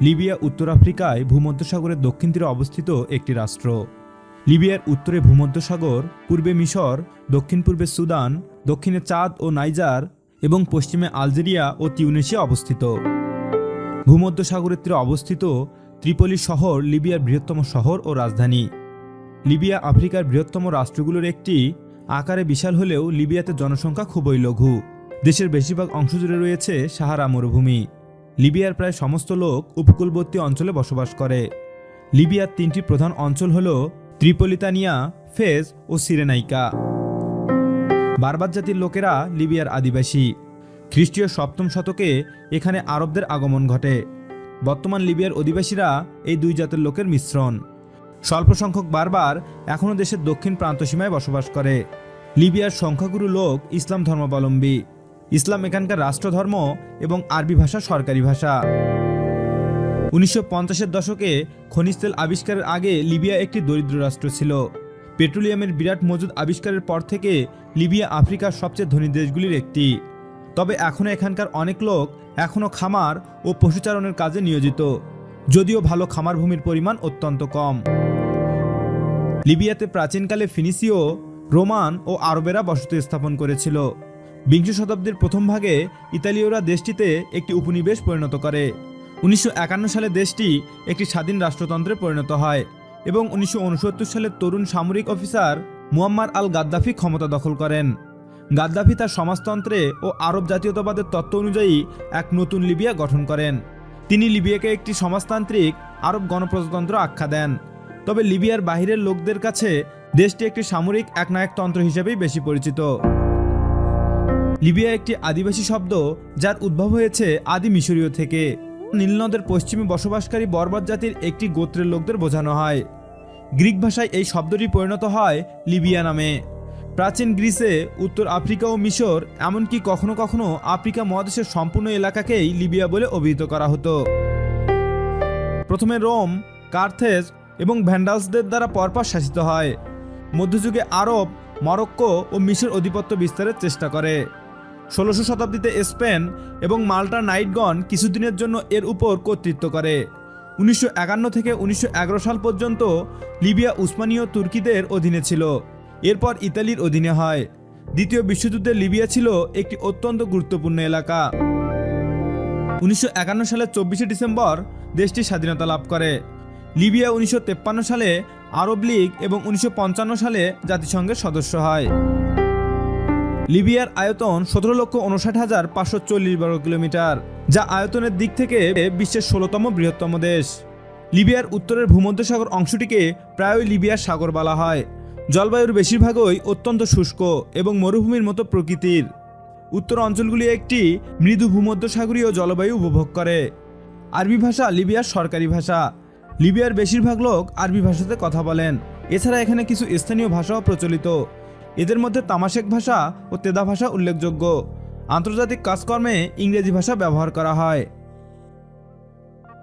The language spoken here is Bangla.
লিবিয়া, উত্তর আফ্রিকায় ভূমধ্যসাগরের দক্ষিণ তীরে অবস্থিত একটি রাষ্ট্র। লিবিয়ার উত্তরে ভূমধ্যসাগর, পূর্বে মিশর দক্ষিণ পূর্বে সুদান, দক্ষিণে চাঁদ ও নাইজার এবং পশ্চিমে আলজেরিয়া ও তিউনেশিয়া অবস্থিত। ভূমধ্যসাগরের তীরে অবস্থিত ত্রিপলি শহর লিবিয়ার বৃহত্তম শহর ও রাজধানী। লিবিয়া আফ্রিকার বৃহত্তম রাষ্ট্রগুলোর একটি আকারে বিশাল হলেও লিবিয়াতে জনসংখ্যা খুবই লঘু। দেশের বেশিরভাগ অংশ জুড়ে রয়েছে সাহারা মরুভূমি। লিবিয়ার প্রায় সমস্ত লোক উপকূলবর্তী অঞ্চলে বসবাস করে। লিবিয়ার তিনটি প্রধান অঞ্চল হল ত্রিপলিতানিয়া, ফেজ ও সিরেনাইকা। বারবার জাতির লোকেরা লিবিয়ার আদিবাসী। খ্রিস্টীয় সপ্তম শতকে এখানে আরবদের আগমন ঘটে। বর্তমান লিবিয়ার অধিবাসীরা এই দুই জাতের লোকের মিশ্রণ। স্বল্প সংখ্যক বারবার এখনও দেশের দক্ষিণ প্রান্তসীমায় বসবাস করে। লিবিয়ার সংখ্যাগুরু লোক ইসলাম ধর্মাবলম্বী। ইসলাম এখানকার রাষ্ট্রধর্ম এবং আরবি ভাষা সরকারি ভাষা। উনিশশো পঞ্চাশের দশকে খনিজ তেল আবিষ্কারের আগে লিবিয়া একটি দরিদ্র রাষ্ট্র ছিল। পেট্রোলিয়ামের বিরাট মজুদ আবিষ্কারের পর থেকে লিবিয়া আফ্রিকার সবচেয়ে ধনী দেশগুলির একটি। তবে এখনও এখানকার অনেক লোক এখনও খামার ও পশুচারণের কাজে নিয়োজিত, যদিও ভালো খামার ভূমির পরিমাণ অত্যন্ত কম। লিবিয়াতে প্রাচীনকালে ফিনিসীয়, রোমান ও আরবেরা বসতি স্থাপন করেছিল। বিংশ শতাব্দীর প্রথম ভাগে ইতালীয়রা দেশটিতে একটি উপনিবেশ পরিণত করে। উনিশশো একান্ন সালে দেশটি একটি স্বাধীন রাষ্ট্রতন্ত্রে পরিণত হয় এবং উনিশশো উনসত্তর সালে তরুণ সামরিক অফিসার মুয়াম্মার আল গাদ্দাফি ক্ষমতা দখল করেন। গাদ্দাফি তার সমাজতন্ত্রে ও আরব জাতীয়তাবাদের তত্ত্ব অনুযায়ী এক নতুন লিবিয়া গঠন করেন। তিনি লিবিয়াকে একটি সমাজতান্ত্রিক আরব গণপ্রজাতন্ত্র আখ্যা দেন। তবে লিবিয়ার বাহিরের লোকদের কাছে দেশটি একটি সামরিক একনায়কতন্ত্র হিসেবেই বেশি পরিচিত। লিবিয়া একটি আদিবাসী শব্দ যার উদ্ভব হয়েছে আদি মিশরীয় থেকে। নীলনদের পশ্চিমে বসবাসকারী বর্বর জাতির একটি গোত্রের লোকদের বোঝানো হয়। গ্রিক ভাষায় এই শব্দটি পরিণত হয় লিবিয়া নামে। প্রাচীন গ্রিসে উত্তর আফ্রিকা ও মিশর, এমনকি কখনো কখনো আফ্রিকা মহাদেশের সম্পূর্ণ এলাকাকেই লিবিয়া বলে অভিহিত করা হতো। প্রথমে রোম, কার্থেজ এবং ভ্যান্ডালসদের দ্বারা পরপর শাসিত হয়। মধ্যযুগে আরব, মরক্কো ও মিশর আধিপত্য বিস্তারের চেষ্টা করে। ষোলোশো শতাব্দীতে স্পেন এবং মাল্টা নাইটগণ কিছুদিনের জন্য এর উপর কর্তৃত্ব করে। উনিশশো একান্ন থেকে উনিশশো এগারো সাল পর্যন্ত লিবিয়া উসমানীয় তুর্কিদের অধীনে ছিল। এরপর ইতালির অধীনে হয়। দ্বিতীয় বিশ্বযুদ্ধে লিবিয়া ছিল একটি অত্যন্ত গুরুত্বপূর্ণ এলাকা। উনিশশো একান্ন সালের চব্বিশে ডিসেম্বর দেশটি স্বাধীনতা লাভ করে। লিবিয়া উনিশশো সালে আরব লীগ এবং উনিশশো পঞ্চান্ন সালে জাতিসংঘের সদস্য হয়। লিবিয়ার আয়তন সতেরো লক্ষ উনষাট হাজার পাঁচশো চল্লিশ বর্গ কিলোমিটার, যা আয়তনের দিক থেকে বিশ্বের ষোলোতম বৃহত্তম দেশ। লিবিয়ার উত্তরের ভূমধ্যসাগর অংশটিকে প্রায়ই লিবিয়ার সাগর বলা হয়। জলবায়ুর বেশিরভাগই অত্যন্ত শুষ্ক এবং মরুভূমির মতো প্রকৃতির। উত্তর অঞ্চলগুলি একটি মৃদু ভূমধ্যসাগরীয় জলবায়ু উপভোগ করে। আরবি ভাষা লিবিয়ার সরকারি ভাষা। লিবিয়ার বেশিরভাগ লোক আরবি ভাষাতে কথা বলেন। এছাড়া এখানে কিছু স্থানীয় ভাষাও প্রচলিত। এদের মধ্যে তামাশেক ভাষা ও তেদা ভাষা উল্লেখযোগ্য। আন্তর্জাতিক কাজকর্মে ইংরেজি ভাষা ব্যবহার করা হয়।